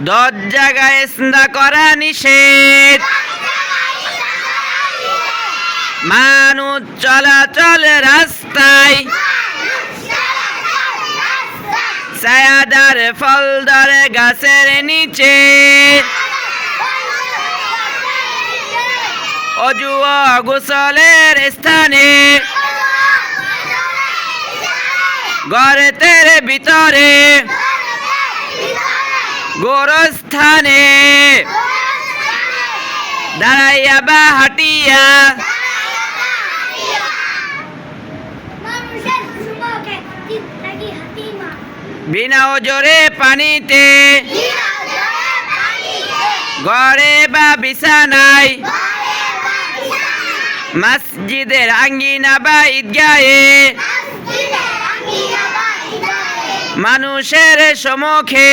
দশ জায়গায় স্না করা নিষেধ। মানুষ চলাচল রাস্তায়। ছায়াদার ফলদার গাছের নিচে। অজু গোসলের স্থানে। গড়তের ভিতরে। গোরস্থানে। দাঁড়াইয়া বা হাঁটিয়া। বিনা ওজরে পানিতে। ঘরে বা বিছানায়। মসজিদের আঙ্গিনা বা ঈদগাহে। মানুষের সম্মুখে